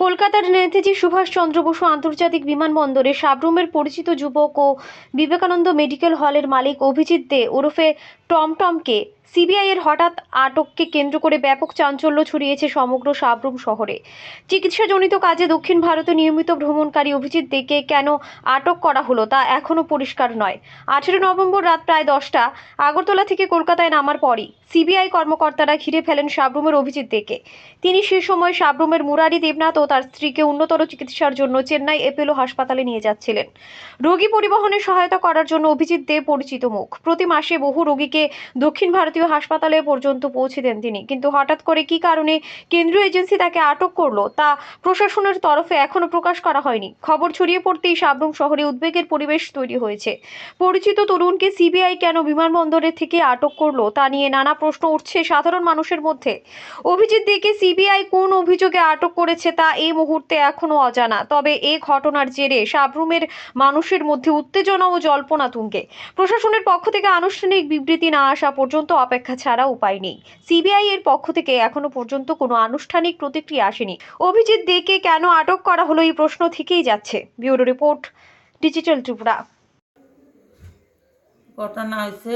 কলকাতার নেতাজি সুভাষচন্দ্র বসু আন্তর্জাতিক বিমানবন্দরে সাবরুমের পরিচিত যুবক ও বিবেকানন্দ মেডিকেল হলের মালিক অভিজিৎ দে ওরফে টমটমকে সিবিআই এর হঠাৎ আটককে কেন্দ্র করে ব্যাপক চাঞ্চল্য ছড়িয়েছে সমগ্র সাবরুম শহরে। চিকিৎসাজনিত কাজে দক্ষিণ ভারতে নিয়মিত ভ্রমণকারী অভিজিৎ দেকে কেন আটক করা হলো তা এখনও পরিষ্কার নয়। আঠেরো নভেম্বর রাত প্রায় দশটা, আগরতলা থেকে কলকাতায় নামার পরই সিবিআই কর্মকর্তারা ঘিরে ফেলেন সাবরুমের অভিজিৎ দেকে। তিনি সে সময় সাবরুমের মুরারি দেবনাথ ও তার স্ত্রীকে উন্নতর চিকিৎসার জন্য চেন্নাই এপেলো হাসপাতালে নিয়ে যাচ্ছিলেন। রোগী পরিবহনে সহায়তা করার জন্য অভিজিৎ দে পরিচিত মুখ। প্রতি মাসে বহু রোগীকে দক্ষিণ ভারতীয় হাসপাতালে পর্যন্ত পৌঁছে দেন তিনি। কিন্তু হঠাৎ করে কী কারণে কেন্দ্রীয় এজেন্সি তাকে আটক করল তা প্রশাসনের তরফে এখনও প্রকাশ করা হয়নি। খবর ছড়িয়ে পড়তেই সাবরুম শহরে উদ্বেগের পরিবেশ তৈরি হয়েছে। পরিচিত তরুণকে সিবিআই কেন বিমানবন্দরের থেকে আটক করল তা নিয়ে নানা প্রশ্ন উঠছে সাধারণ মানুষের মধ্যে। অভিজিৎ দিকে সিবিআই কোন অভিযোগে আটক করেছে তা এই মুহূর্তে এখনও অজানা। তবে এই ঘটনার জেরে সাবরুমের মানুষের মধ্যে উত্তেজনা ও জল্পনা তুঙ্গে। প্রশাসনের পক্ষ থেকে আনুষ্ঠানিক বিবৃতি না আসা পর্যন্ত অপেক্ষা ছাড়া উপায় নেই। সিবিআই এর পক্ষ থেকে এখনও পর্যন্ত কোনো আনুষ্ঠানিক প্রতিক্রিয়া আসেনি। অভিজিৎ দেকে কেন আটক করা হলো এই প্রশ্ন থেকেই যাচ্ছে। Bureau report, digital Tripura. ঘটনা হয়েছে,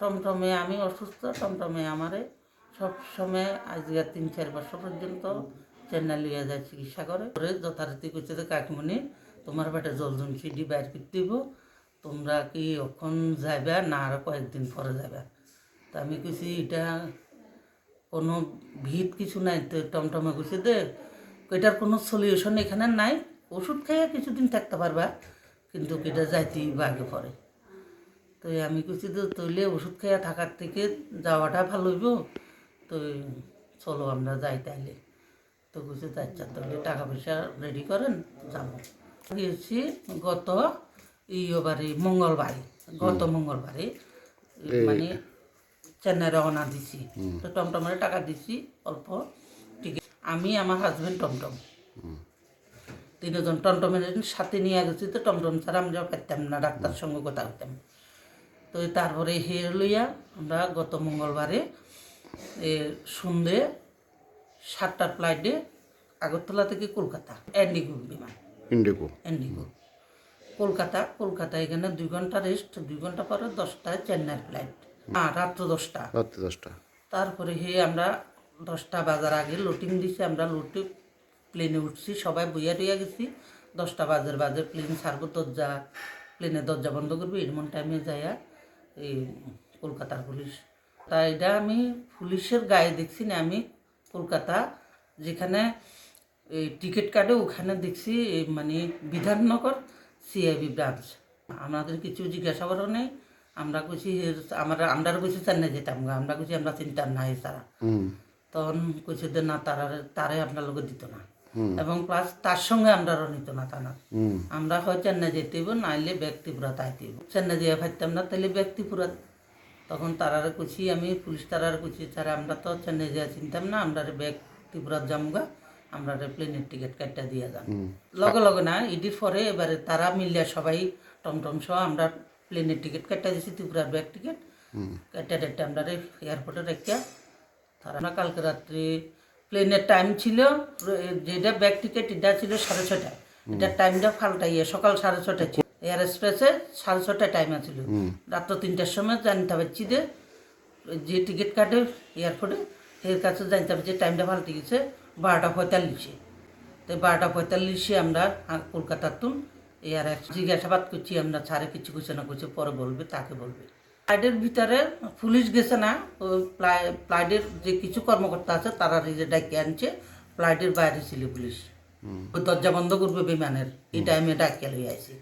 টমটমে আমি অসুস্থ, টমটমে আমারে সব সময় আজকে তিন, চার বছর পর্যন্ত চেন্নাই লিয়ে যায় চিকিৎসা করে। করে যথারীতি করছে যে, কাকিমণি, তোমার পেটে জল জমছিডি বাইর করতে তোমরা কি অক্ষণ যাবে না আরও কয়েকদিন পরে যাবে তা আমি কইছি এটা কোনো ভিত কিছু নাই তো টমটমে কইছে দে এটার কোনো সলিউশন এখানে নাই ওষুধ খাইয়ে কিছুদিন থাকতে পারবা কিন্তু এটা যাইতেই বা আগে পরে। তো আমি কইছি তো তৈলে ওষুধ খাইয়া থাকার থেকে যাওয়াটা ভালো হইব তো চলো আমরা যাই তাইলে। তো কইছে তো আচ্ছা তাহলে টাকা পয়সা রেডি করেন যাব। গিয়েছি গত ইয়বারে মঙ্গলবারে গত মঙ্গলবারে মানে চেন্নাই রওনা দিছি। তো টমটমের টাকা দিছি অল্প। টিকিট আমি আমার হাজবেন্ড টমটম। তিনজন টমটমের সাথে নিয়ে গেছি তো টমটম ছাড়া আমরা পারতাম না ডাক্তার সঙ্গে কথা হইতাম। তো তারপরে হের লইয়া আমরা গত মঙ্গলবারে এ সন্ধ্যে সাতটার ফ্লাইটে আগরতলা থেকে কলকাতা এন্ডিগো বিমান। ইন্ডিগো এন্ডিগো কলকাতা কলকাতা এখানে দুই ঘণ্টা রেস্ট দুই ঘণ্টা পরে দশটায় চেন্নাইয়ের ফ্লাইট রাত্র দশটা। রাত্রি দশটা। তারপরে হে আমরা দশটা বাজার আগে লোটিং দিছি আমরা লোটে প্লেনে উঠছি সবাই বইয়া টইয়া গেছি। দশটা বাজার বাজে প্লেন ছাড়বো দরজা প্লেনের দরজা বন্ধ করবে এমন টাইমে যাইয়া এই কলকাতার পুলিশ। তা এটা আমি পুলিশের গায়ে দেখছি না আমি কলকাতা যেখানে এই টিকিট কাটে ওখানে দেখছি মানে বিধাননগর সিআইবি ব্রাঞ্চ আমাদের কিছু জিজ্ঞাসাবাদও নেই আমরা কইছি আমরা আমরা কইছি চেন্নাই যেতাম গা। আমরা কইছি আমরা চিন্তাম নাই তারা। হুম। তখন কইছে যে না তারা তারাই আপনার লোক দিত না। এবং প্লাস তার সঙ্গে আমরা নিত না তা না আমরা হয় চেন্নাই যেতে হইব নাইলে ব্যক্তিপুরা তাইতে চেন্নাই যেয়ে ফাইতাম না তাহলে ব্যক্তিপুরা। তখন তারারে কইছি আমি পুলিশ তারার কইছি স্যার আমরা তো চেন্নাই যেয়ে চিনতাম না আমরা ব্যক্তিপুরা যামগা আমরা প্লেনের টিকিট কাটটা দিয়ে যান। লগে লগে না ইডির পরে এবারে তারা মিলিয়া সবাই টমটম সহ আমরা প্লেনের টিকিট কাটটা দিয়েছি ত্রিপুরার ব্যাগ টিকিট। কাটটা টাটটা আমরা এয়ারপোর্টে রেখে তারা আমরা কালকে রাত্রি প্লেনের টাইম ছিল যেটা ব্যাগ টিকিট এটা ছিল সাড়ে ছটায় এটার টাইমটা পাল্টাইয়ে সকাল সাড়ে ছটায় ছিল। এয়ার এক্সপ্রেসে সাড়ে ছটায় টাইম আছিল রাত্র তিনটার সময় জানতে পারছি যে যে টিকিট কাটে এয়ারপোর্টে এর কাছে জানতে পারছি টাইমটা পাল্টে গেছে বারোটা পঁয়তাল্লিশে। তো বারোটা পঁয়তাল্লিশে আমরা কলকাতার তুন এয়ার জিজ্ঞাসাবাদ করছি আমরা ছাড়ে কিছু কিছু না কিছু পরে বলবে তাকে বলবে। ফ্লাইটের ভিতরে পুলিশ গেছে না ওই ফ্লাইটের যে কিছু কর্মকর্তা আছে তারা নিজে ডাকে আনছে ফ্লাইটের বাইরে ছিল পুলিশ। ওই দরজা বন্ধ করবে বিমানের এই টাইমে ডাকিয়ে লই আইছে।